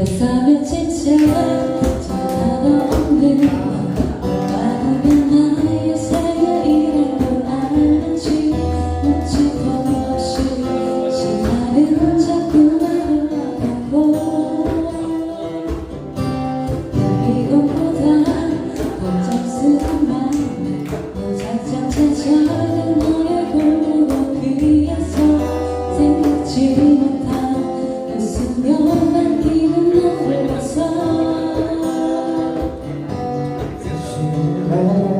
뱃살에 지쳐. to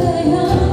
they are.